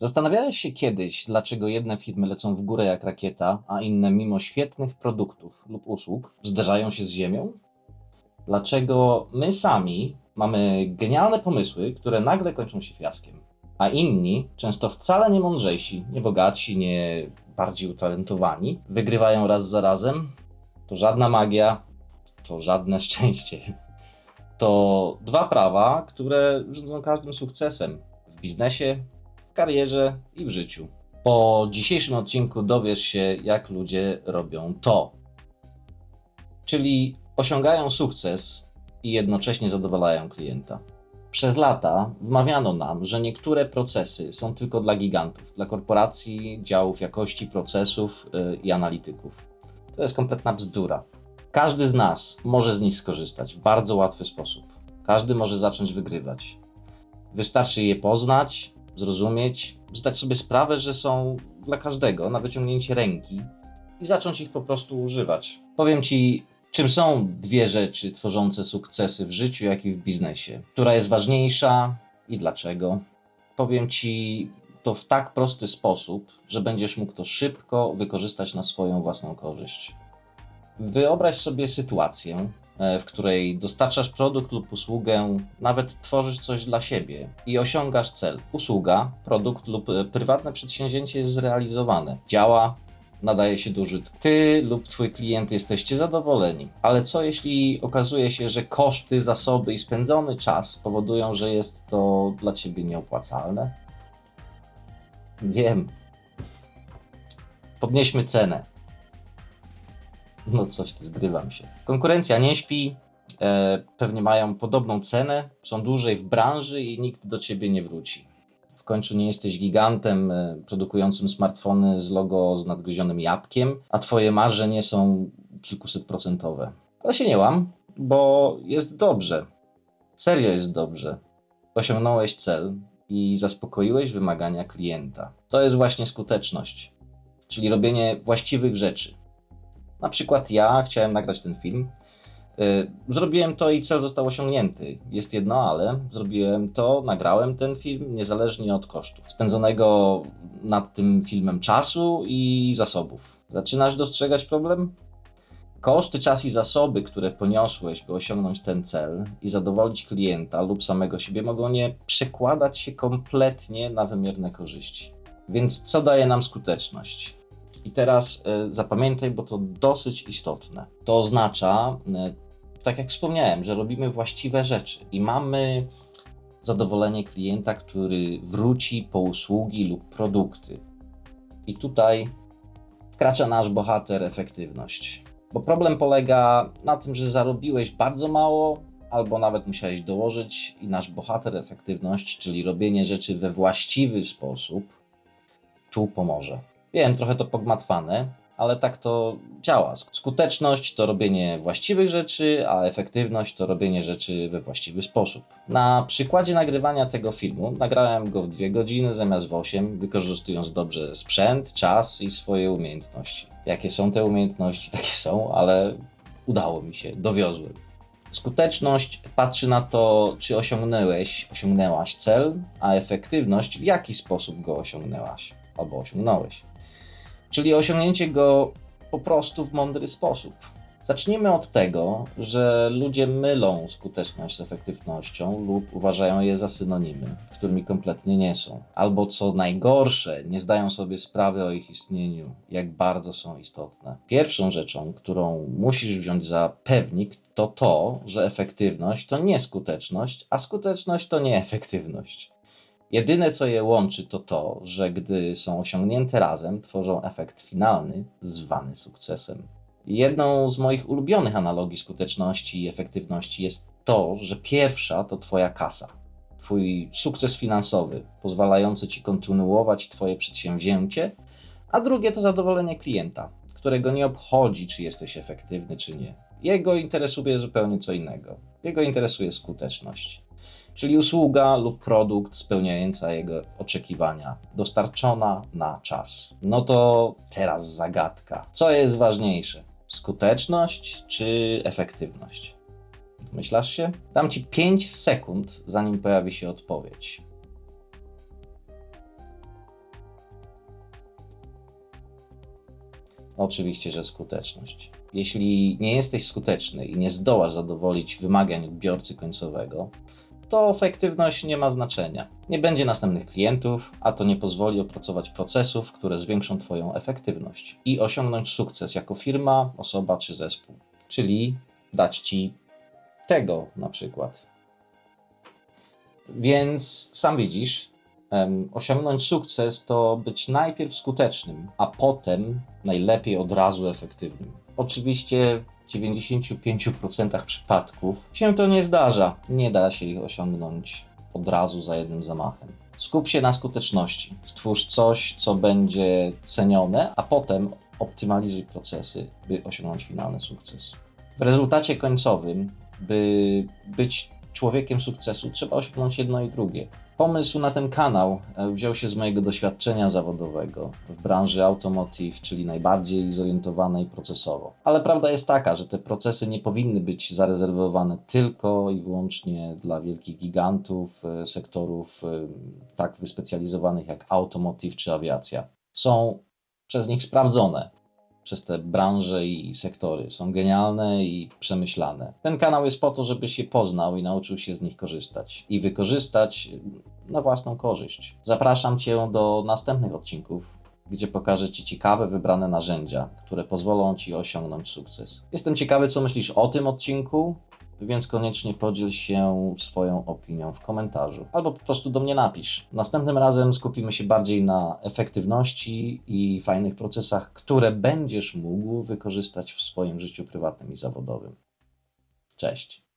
Zastanawiałeś się kiedyś, dlaczego jedne firmy lecą w górę jak rakieta, a inne mimo świetnych produktów lub usług zderzają się z ziemią? Dlaczego my sami mamy genialne pomysły, które nagle kończą się fiaskiem, a inni, często wcale nie mądrzejsi, nie bogatsi, nie bardziej utalentowani, wygrywają raz za razem? To żadna magia, to żadne szczęście. To dwa prawa, które rządzą każdym sukcesem w biznesie, w karierze i w życiu. Po dzisiejszym odcinku dowiesz się, jak ludzie robią to. Czyli osiągają sukces i jednocześnie zadowalają klienta. Przez lata wmawiano nam, że niektóre procesy są tylko dla gigantów, dla korporacji, działów jakości procesów yy, i analityków. To jest kompletna bzdura. Każdy z nas może z nich skorzystać w bardzo łatwy sposób. Każdy może zacząć wygrywać. Wystarczy je poznać, zrozumieć, zdać sobie sprawę, że są dla każdego na wyciągnięcie ręki i zacząć ich po prostu używać. Powiem Ci, czym są dwie rzeczy tworzące sukcesy w życiu, jak i w biznesie. Która jest ważniejsza i dlaczego. Powiem Ci to w tak prosty sposób, że będziesz mógł to szybko wykorzystać na swoją własną korzyść. Wyobraź sobie sytuację, w której dostarczasz produkt lub usługę, nawet tworzysz coś dla siebie i osiągasz cel. Usługa, produkt lub e, prywatne przedsięwzięcie jest zrealizowane. Działa, nadaje się do użytku. Ty lub twój klient jesteście zadowoleni, ale co jeśli okazuje się, że koszty, zasoby i spędzony czas powodują, że jest to dla ciebie nieopłacalne? Wiem. Podnieśmy cenę. No coś ty, zgrywam się. Konkurencja nie śpi, e, pewnie mają podobną cenę, są dłużej w branży i nikt do ciebie nie wróci. W końcu nie jesteś gigantem e, produkującym smartfony z logo z nadgryzionym jabłkiem, a twoje marże nie są kilkuset procentowe. Ale się nie łam, bo jest dobrze. Serio jest dobrze. Osiągnąłeś cel i zaspokoiłeś wymagania klienta. To jest właśnie skuteczność, czyli robienie właściwych rzeczy na przykład ja chciałem nagrać ten film. Y, zrobiłem to i cel został osiągnięty. Jest jedno, ale zrobiłem to, nagrałem ten film niezależnie od kosztów spędzonego nad tym filmem czasu i zasobów. Zaczynasz dostrzegać problem? Koszty, czas i zasoby, które poniosłeś, by osiągnąć ten cel i zadowolić klienta lub samego siebie, mogą nie przekładać się kompletnie na wymierne korzyści. Więc co daje nam skuteczność? I teraz y, zapamiętaj, bo to dosyć istotne. To oznacza, y, tak jak wspomniałem, że robimy właściwe rzeczy i mamy zadowolenie klienta, który wróci po usługi lub produkty. I tutaj wkracza nasz bohater efektywność. Bo problem polega na tym, że zarobiłeś bardzo mało, albo nawet musiałeś dołożyć, i nasz bohater efektywność, czyli robienie rzeczy we właściwy sposób, tu pomoże. Wiem, trochę to pogmatwane, ale tak to działa. Skuteczność to robienie właściwych rzeczy, a efektywność to robienie rzeczy we właściwy sposób. Na przykładzie nagrywania tego filmu nagrałem go w dwie godziny zamiast w 8, wykorzystując dobrze sprzęt, czas i swoje umiejętności. Jakie są te umiejętności, takie są, ale udało mi się, dowiozłem. Skuteczność patrzy na to, czy osiągnęłeś, osiągnęłaś cel, a efektywność w jaki sposób go osiągnęłaś albo osiągnąłeś czyli osiągnięcie go po prostu w mądry sposób. Zacznijmy od tego, że ludzie mylą skuteczność z efektywnością lub uważają je za synonimy, którymi kompletnie nie są. Albo co najgorsze, nie zdają sobie sprawy o ich istnieniu, jak bardzo są istotne. Pierwszą rzeczą, którą musisz wziąć za pewnik, to to, że efektywność to nie skuteczność, a skuteczność to nie efektywność. Jedyne, co je łączy, to to, że gdy są osiągnięte razem, tworzą efekt finalny, zwany sukcesem. Jedną z moich ulubionych analogii skuteczności i efektywności jest to, że pierwsza to Twoja kasa, Twój sukces finansowy, pozwalający Ci kontynuować Twoje przedsięwzięcie, a drugie to zadowolenie klienta, którego nie obchodzi, czy jesteś efektywny, czy nie. Jego interesuje zupełnie co innego. Jego interesuje skuteczność czyli usługa lub produkt spełniająca jego oczekiwania, dostarczona na czas. No to teraz zagadka. Co jest ważniejsze? Skuteczność czy efektywność? Myślasz się? Dam ci 5 sekund, zanim pojawi się odpowiedź. Oczywiście, że skuteczność. Jeśli nie jesteś skuteczny i nie zdołasz zadowolić wymagań odbiorcy końcowego, to efektywność nie ma znaczenia. Nie będzie następnych klientów, a to nie pozwoli opracować procesów, które zwiększą Twoją efektywność i osiągnąć sukces jako firma, osoba czy zespół. Czyli dać Ci tego na przykład. Więc sam widzisz, osiągnąć sukces to być najpierw skutecznym, a potem najlepiej od razu efektywnym. Oczywiście 95% przypadków się to nie zdarza. Nie da się ich osiągnąć od razu za jednym zamachem. Skup się na skuteczności. Stwórz coś, co będzie cenione, a potem optymalizuj procesy, by osiągnąć finalny sukces. W rezultacie końcowym, by być człowiekiem sukcesu, trzeba osiągnąć jedno i drugie. Pomysł na ten kanał e, wziął się z mojego doświadczenia zawodowego w branży automotive, czyli najbardziej zorientowanej procesowo. Ale prawda jest taka, że te procesy nie powinny być zarezerwowane tylko i wyłącznie dla wielkich gigantów e, sektorów e, tak wyspecjalizowanych jak automotive czy awiacja. Są przez nich sprawdzone przez te branże i sektory. Są genialne i przemyślane. Ten kanał jest po to, żebyś je poznał i nauczył się z nich korzystać. I wykorzystać na własną korzyść. Zapraszam Cię do następnych odcinków, gdzie pokażę Ci ciekawe, wybrane narzędzia, które pozwolą Ci osiągnąć sukces. Jestem ciekawy, co myślisz o tym odcinku, więc koniecznie podziel się swoją opinią w komentarzu albo po prostu do mnie napisz. Następnym razem skupimy się bardziej na efektywności i fajnych procesach, które będziesz mógł wykorzystać w swoim życiu prywatnym i zawodowym. Cześć.